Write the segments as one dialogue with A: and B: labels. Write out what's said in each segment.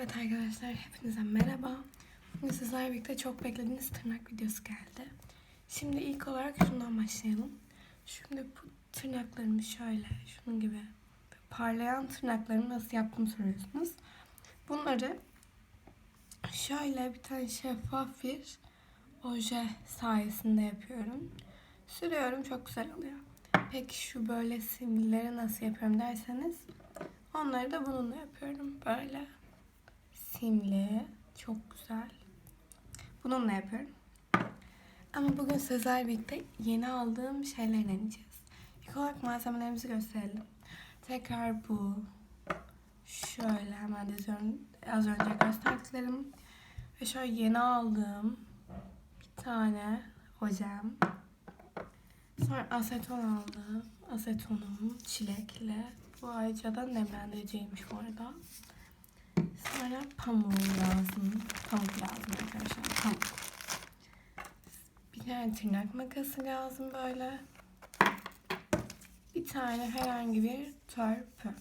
A: Evet arkadaşlar hepinize merhaba. Bugün sizlerle birlikte çok beklediğiniz tırnak videosu geldi. Şimdi ilk olarak şundan başlayalım. Şimdi bu tırnaklarımı şöyle şunun gibi parlayan tırnaklarımı nasıl yaptım soruyorsunuz. Bunları şöyle bir tane şeffaf bir oje sayesinde yapıyorum. Sürüyorum çok güzel oluyor. Peki şu böyle simlileri nasıl yapıyorum derseniz onları da bununla yapıyorum. Böyle simli. Çok güzel. Bununla yapıyorum. Ama bugün sizlerle birlikte yeni aldığım şeyler deneyeceğiz. İlk olarak malzemelerimizi gösterelim. Tekrar bu. Şöyle hemen diziyorum. Az önce gösterdiklerim. Ve şöyle yeni aldığım bir tane ojem. Sonra aseton aldım. Asetonum çilekli. Bu ayrıca da nemlendiriciymiş bu arada. Sonra pamuk lazım. Pamuk lazım arkadaşlar. Pamuk. Bir tane tırnak makası lazım böyle. Bir tane herhangi bir törpü.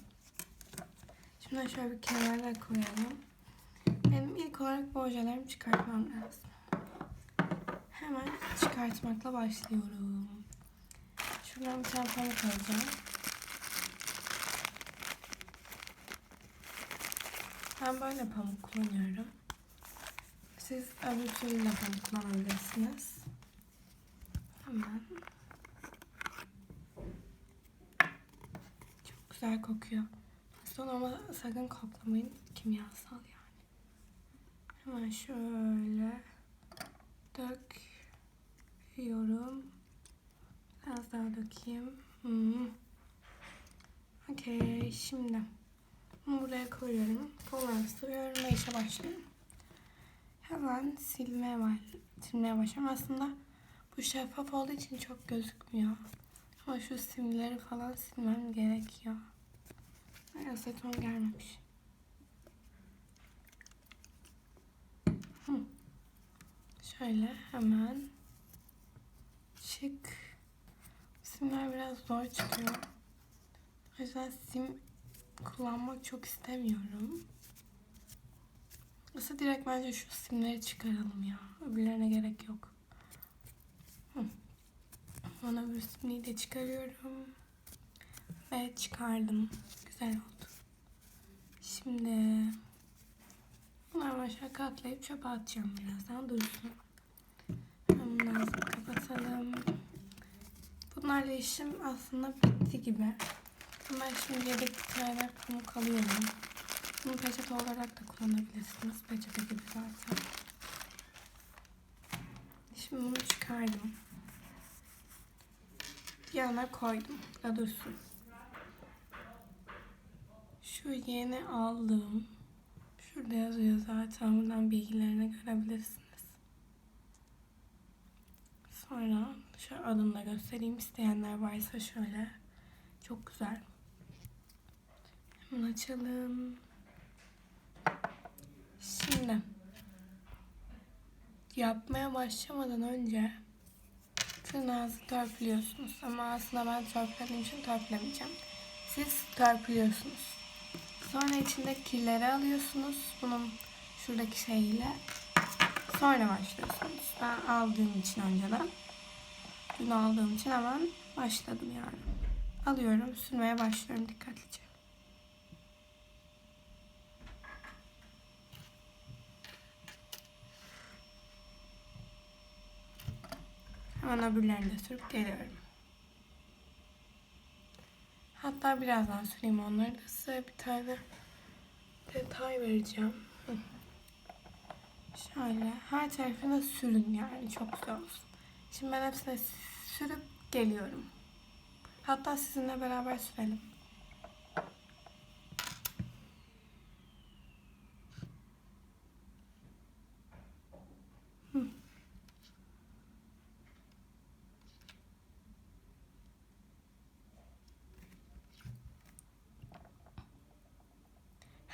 A: Şimdi şöyle bir kenara koyalım. Benim ilk olarak ojelerimi çıkartmam lazım. Hemen çıkartmakla başlıyorum. Şuradan bir tane pamuk alacağım. Ben böyle pamuk kullanıyorum. Siz öbür türlü pamuk kullanabilirsiniz. Hemen. Çok güzel kokuyor. Son ama sakın koklamayın. Kimyasal yani. Hemen şöyle döküyorum. Biraz daha dökeyim. Hmm. Okey. Şimdi bunu buraya koyuyorum. Kollarımı sıvıyorum ve işe başlıyorum. Hemen silmeye, baş silmeye başlıyorum. Aslında bu şeffaf olduğu için çok gözükmüyor. Ama şu simleri falan silmem gerekiyor. Ay, aseton gelmemiş. Şöyle hemen çık. Simler biraz zor çıkıyor. O yüzden sim kullanmak çok istemiyorum. Aslında direkt bence şu simleri çıkaralım ya. Öbürlerine gerek yok. Hı. Bana öbür simliği de çıkarıyorum. Ve çıkardım. Güzel oldu. Şimdi bunları aşağı katlayıp çöpe atacağım birazdan dursun. Bunları kapatalım. Bunlarla işim aslında bitti gibi. Ben şimdi yedek bir tane pamuk alıyorum. Bunu peçete olarak da kullanabilirsiniz. Peçete gibi zaten. Şimdi bunu çıkardım. Yana koydum. Da dursun. Şu yeni aldığım şurada yazıyor zaten. Buradan bilgilerini görebilirsiniz. Sonra şu adını da göstereyim. isteyenler varsa şöyle. Çok güzel. Hemen açalım. Şimdi yapmaya başlamadan önce tırnağınızı törpülüyorsunuz. Ama aslında ben törpülediğim için törpülemeyeceğim. Siz törpülüyorsunuz. Sonra içinde kirleri alıyorsunuz. Bunun şuradaki şeyiyle. Sonra başlıyorsunuz. Ben aldığım için önceden. Dün aldığım için hemen başladım yani. Alıyorum, sürmeye başlıyorum dikkatlice. Hemen öbürlerini de sürüp geliyorum. Hatta birazdan süreyim onları da size bir tane detay vereceğim. Şöyle her tarafına sürün yani çok güzel olsun. Şimdi ben hepsine sürüp geliyorum. Hatta sizinle beraber sürelim.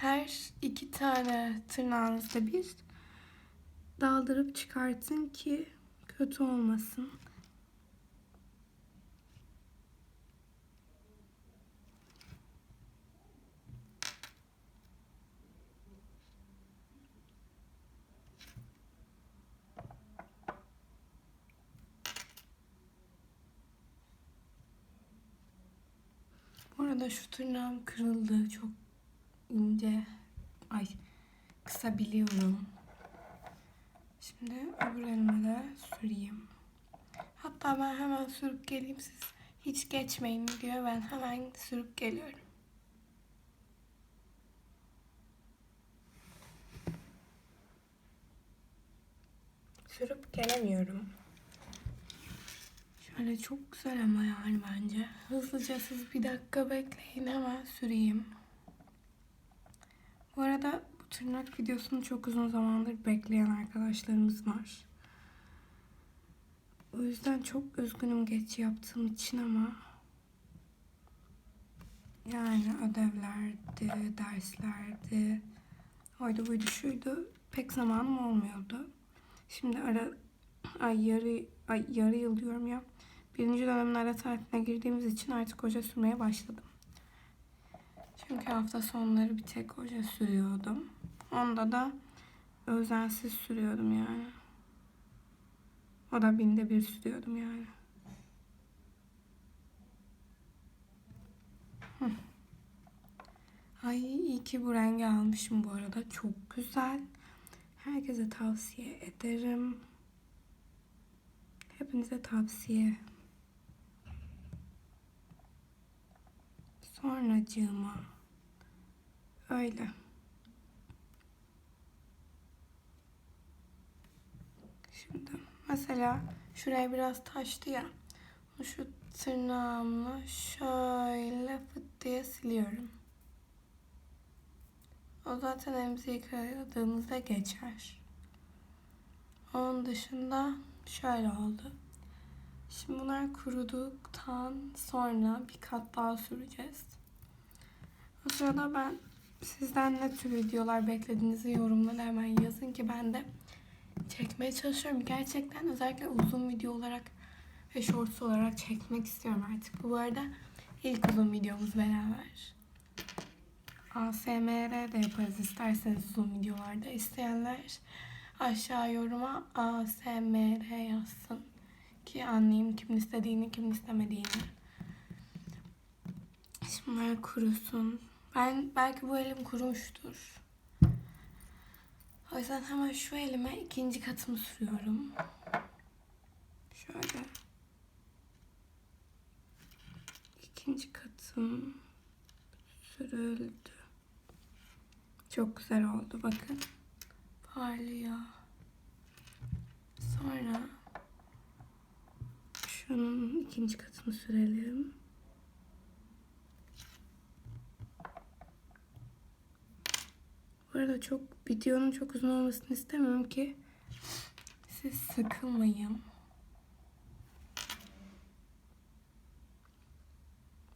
A: her iki tane tırnağınızda bir daldırıp çıkartın ki kötü olmasın. Bu arada şu tırnağım kırıldı. Çok ince. Ay kısa biliyorum. Şimdi öbür elime de süreyim. Hatta ben hemen sürüp geleyim siz hiç geçmeyin diyor. Ben hemen sürüp geliyorum. Sürüp gelemiyorum. Şöyle çok güzel ama yani bence. Hızlıca siz bir dakika bekleyin hemen süreyim. Bu arada bu tırnak videosunu çok uzun zamandır bekleyen arkadaşlarımız var. O yüzden çok üzgünüm geç yaptığım için ama yani ödevlerdi, derslerdi, oydu buydu şuydu pek zamanım olmuyordu. Şimdi ara ay yarı ay yarı yıl diyorum ya. Birinci dönemin ara tatiline girdiğimiz için artık hoca sürmeye başladım. Çünkü hafta sonları bir tek hoca sürüyordum. Onda da özensiz sürüyordum yani. O da binde bir sürüyordum yani. Hı. Ay iyi ki bu rengi almışım bu arada. Çok güzel. Herkese tavsiye ederim. Hepinize tavsiye. Sonracığıma. Öyle. Şimdi mesela şuraya biraz taştı ya. Şu tırnağımla şöyle fıt diye siliyorum. O zaten elimizi yıkadığımızda geçer. Onun dışında şöyle oldu. Şimdi bunlar kuruduktan sonra bir kat daha süreceğiz. O sırada ben sizden ne tür videolar beklediğinizi yorumlara hemen yazın ki ben de çekmeye çalışıyorum. Gerçekten özellikle uzun video olarak ve shorts olarak çekmek istiyorum artık. Bu arada ilk uzun videomuz beraber. ASMR de yaparız isterseniz uzun videolarda. İsteyenler aşağı yoruma ASMR yazsın. Ki anlayayım kimin istediğini, kimin istemediğini. Şimdi kurusun. Ben belki bu elim kurumuştur. O yüzden hemen şu elime ikinci katımı sürüyorum. Şöyle. İkinci katım sürüldü. Çok güzel oldu bakın. Parlıyor. Sonra şunun ikinci katını sürelim. Bu arada çok videonun çok uzun olmasını istemiyorum ki siz sıkılmayın.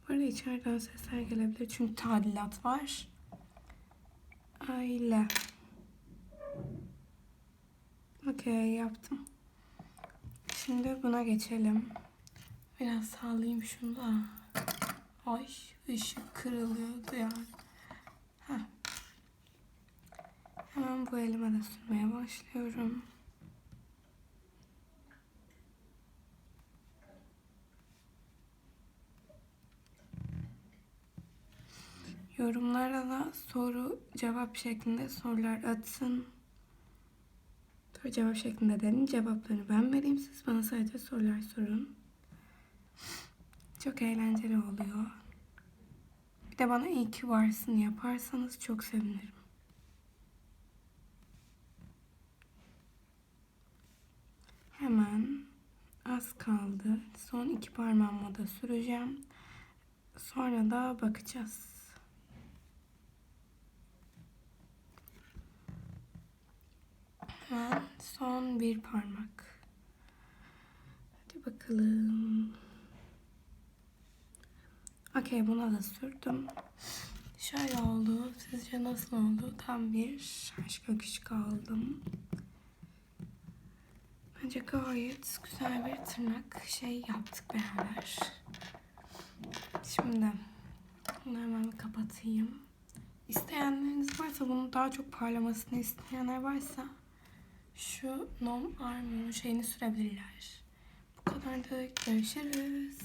A: Bu arada içeriden sesler gelebilir çünkü tadilat var. Aile. Okey yaptım. Şimdi buna geçelim. Biraz sağlayayım şunu da. Ay ışık kırılıyordu ya. Hemen bu elime de sürmeye başlıyorum. Yorumlara da soru cevap şeklinde sorular atın. Soru cevap şeklinde dedim. Cevaplarını ben vereyim. Siz bana sadece sorular sorun. Çok eğlenceli oluyor. Bir de bana iyi ki varsın yaparsanız çok sevinirim. Hemen az kaldı. Son iki parmağımla da süreceğim. Sonra da bakacağız. Hemen son bir parmak. Hadi bakalım. Okey buna da sürdüm. Şöyle oldu. Sizce nasıl oldu? Tam bir şaş küçük aldım. Bence gayet güzel bir tırnak şey yaptık beraber. Şimdi bunu hemen kapatayım. İsteyenleriniz varsa bunu daha çok parlamasını isteyenler varsa şu nom armor'un şeyini sürebilirler. Bu kadar da görüşürüz.